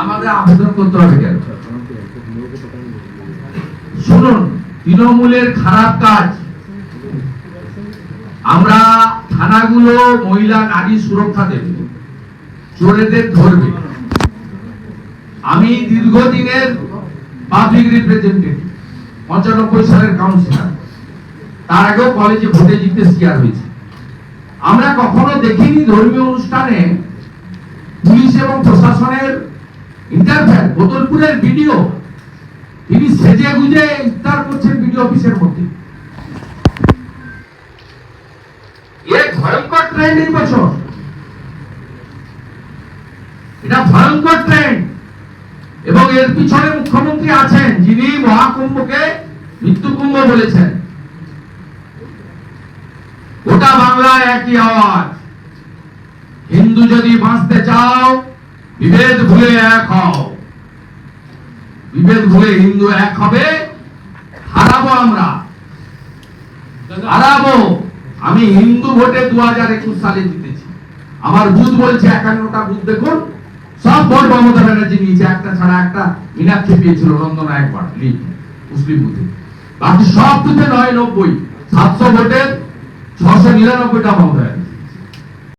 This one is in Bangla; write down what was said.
আমাদের আবেদন করতে হবে কেন? শুনুন, তৃণমূলের খারাপ কাজ। আমরা থানাগুলো মহিলা নারী সুরক্ষা দেবে, চোরেদের ধরবে। আমি দীর্ঘদিনের পাবলিক রিপ্রেজেন্টেটিভ পঁচানব্বই সালের কাউন্সিলর তার আগেও কলেজে ভোটে জিততে শিকার হয়েছে। আমরা কখনো দেখিনি ধর্মীয় অনুষ্ঠানে পুলিশ এবং প্রশাসনের ইন্টারফেয়ার বোতলপুরের ভিডিও। তিনি সেজে গুজে ইফতার করছেন বিডিও অফিসের মধ্যে। ভয়ঙ্কর ট্রেন্ড এই এটা ভয়ঙ্কর ট্রেন্ড এবং এর পিছনে মুখ্যমন্ত্রী আছেন, যিনি মহাকুম্ভকে মৃত্যুকুম্ভ বলেছেন। গোটা বাংলায় একই আওয়াজ। হিন্দু যদি বাঁচতে চাও বিভেদ ভুলে এক হও। বিভেদ ভুলে হিন্দু এক হবে, হারাবো আমরা। হারাবো। আমি হিন্দু ভোটে দু হাজার একুশ সালে জিতেছি। আমার বুথ বলছে একান্নটা বুথ দেখুন। সব ভোট মমতা ব্যানার্জি নিয়েছে, একটা ছাড়া একটা মীনাক্ষী পেয়েছিল নন্দনা একবার লিগ মুসলিম বুথে। বাকি সব বুথে নয় নব্বই, সাতশো ভোটের, ছশো নিরানব্বইটা মমতা